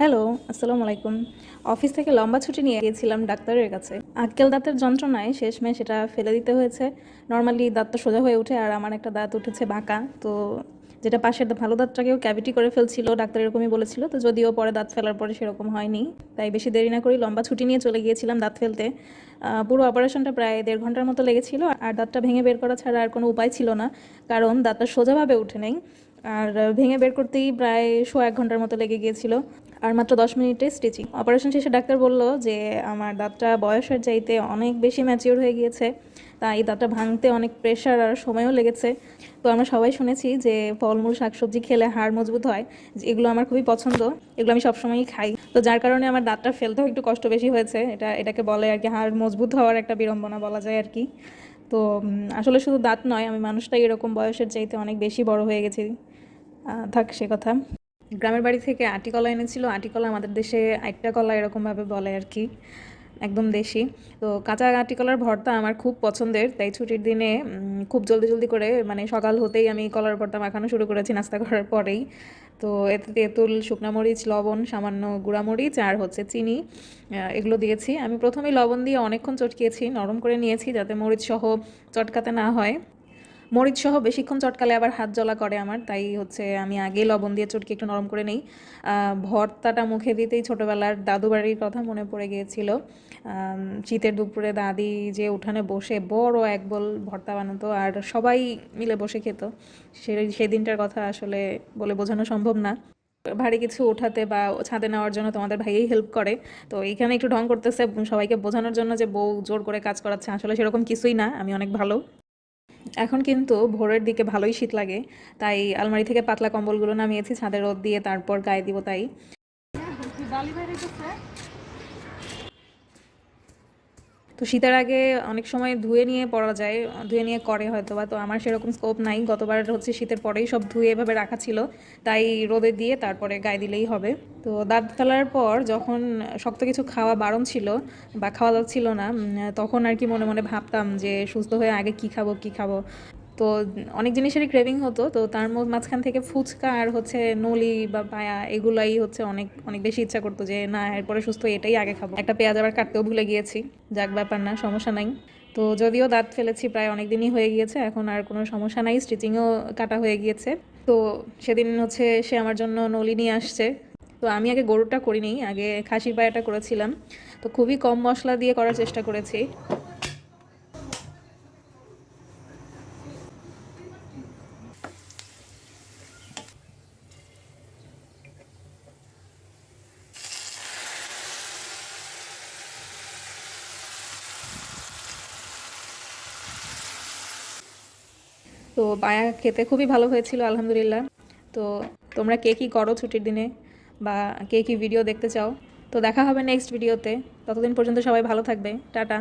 Hello, আসসালামু আলাইকুম। Office থেকে লম্বা ছুটি নিয়ে গিয়েছিলাম ডাক্তারের কাছে। আক্কেল দাঁতের যন্ত্রণায় শেষমেশ সেটা ফেলে দিতে হয়েছে। নর্মালি দাঁতটা সোজা হয়ে ওঠে আর আমার একটা দাঁত উঠেছে বাঁকা। তো যেটা পাশের ভালো দাঁতটাকেও ক্যাভিটি করে ফেলছিল, ডাক্তার এরকমই বলেছিল। তো যদিও পরে দাঁত ফেলার পরে সেরকম হয়নি। তাই বেশি দেরি না করি লম্বা ছুটি নিয়ে চলে গিয়েছিলাম দাঁত ফেলতে। পুরো অপারেশনটা প্রায় দেড় ঘণ্টার মতো লেগেছিল। আর দাঁতটা ভেঙে বের করা ছাড়া আর কোনো উপায় ছিল না। কারণ দাঁতটা সোজাভাবে উঠে নেই। আর ভেঙে বের করতেই প্রায় শো এক ঘণ্টার মতো লেগে গিয়েছিল। আর মাত্র দশ মিনিটে স্টিচিং অপারেশন শেষে ডাক্তার বলল যে, আমার দাঁতটা বয়সের চাইতে অনেক বেশি ম্যাচিওর হয়ে গিয়েছে। তাই দাঁতটা ভাঙতে অনেক প্রেশার আর সময়ও লেগেছে। তো আমরা সবাই শুনেছি যে, ফলমূল, শাকসবজি খেলে হাড় মজবুত হয়। এগুলো আমার খুবই পছন্দ। এগুলো আমি সবসময়ই খাই। তো যার কারণে আমার দাঁতটা ফেলতেও একটু কষ্ট বেশি হয়েছে। এটা, এটাকে বলে আর কি হাড় মজবুত হওয়ার একটা বিড়ম্বনা বলা যায় আর কি। তো আসলে শুধু দাঁত নয়, আমি মানুষটাই এরকম বয়সের চাইতে অনেক বেশি বড় হয়ে গেছি। থাক সে কথা। গ্রামের বাড়ি থেকে আটি কলা এনেছিল। আটি কলা আমাদের দেশে আইটটা কলা এরকমভাবে বলে আর কি, একদম দেশি। তো কাঁচা আটি কলার ভর্তা আমার খুব পছন্দের, তাই ছুটির দিনে খুব জলদি জলদি করে মানে সকাল হতেই আমি কলার ভর্তা মাখানো শুরু করেছি নাস্তা করার পরেই। তো এতে তেঁতুল, শুকনা মরিচ, লবণ, সামান্য গুঁড়ামরিচ আর হচ্ছে চিনি এগুলো দিয়েছি। আমি প্রথমেই লবণ দিয়ে অনেকক্ষণ চটকিয়েছি, নরম করে নিয়েছি যাতে মরিচ সহ চটকাতে না হয়। মরিচ সহ বেশিক্ষণ চটকালে আবার হাত জ্বলা করে আমার, তাই হচ্ছে আমি আগে লবণ দিয়ে চটকে একটু নরম করে নেই। ভর্তাটা মুখে দিতেই ছোটোবেলার দাদু বাড়ির কথা মনে পড়ে গিয়েছিল। শীতের দুপুরে দাদি যে উঠানে বসে বড় এক বল ভর্তা বানাতো আর সবাই মিলে বসে খেত। সেই দিনটার কথা আসলে বলে বোঝানো সম্ভব না। ভারী কিছু ওঠাতে বা ছাদে নেওয়ার জন্য তোমাদের ভাইয়েই হেল্প করে। তো এইখানে একটু ঢং করতেছে, সবাইকে বোঝানোর জন্য যে বউ জোর করে কাজ করাচ্ছে, আসলে সেরকম কিছুই না, আমি অনেক ভালো। এখন কিন্তু ভোরের দিকে ভালোই শীত লাগে, তাই আলমারি থেকে পাতলা কম্বলগুলো নামিয়েছি ছাদের রোদ দিয়ে তারপর গায়ে দিব তাই। তো শীতের আগে অনেক সময় ধুয়ে নিয়ে পড়া যায়, ধুয়ে নিয়ে করে হয়তো বা তো আমার সেরকম স্কোপ নাই, গতবার হচ্ছে শীতের পরেই সব ধুয়ে এভাবে রাখা ছিল। তাই রোদে দিয়ে তারপরে গায়ে দিলেই হবে। তো দাঁত ফেলার পর যখন শক্ত কিছু খাওয়া বারণ ছিল বা খাওয়া দাওয়া ছিল না তখন আর কি মনে মনে ভাবতাম যে সুস্থ হয়ে আগে কি খাব কি খাব। তো অনেক জিনিসেরই ক্রেভিং হতো, তো তার মাঝখান থেকে ফুচকা আর হচ্ছে নলি বা পায়া এগুলাই হচ্ছে অনেক অনেক বেশি ইচ্ছা করতো যে না, এরপরে সুস্থ এটাই আগে খাব। একটা পেঁয়াজ আবার কাটতেও ভুলে গিয়েছি, যাক ব্যাপার না, সমস্যা নাই। তো যদিও দাঁত ফেলেছি প্রায় অনেক দিনই হয়ে গিয়েছে, এখন আর কোনো সমস্যা নাই স্টিচিংও কাটা হয়ে গিয়েছে। তো সেদিন হচ্ছে সে আমার জন্য নলি নিয়ে আসছে। তো আমি আগে গরুটা করিনি, আগে খাসির পায়াটা করেছিলাম। তো খুবই কম মশলা দিয়ে করার চেষ্টা করেছি। তো বায়া খেতে খুবই ভালো হয়েছিল, আলহামদুলিল্লাহ। তো তোমরা কে কী করো ছুটির দিনে বা কে কী ভিডিও দেখতে চাও? তো দেখা হবে নেক্সট ভিডিওতে ততদিন পর্যন্ত সবাই ভালো থাকবে। টাটা।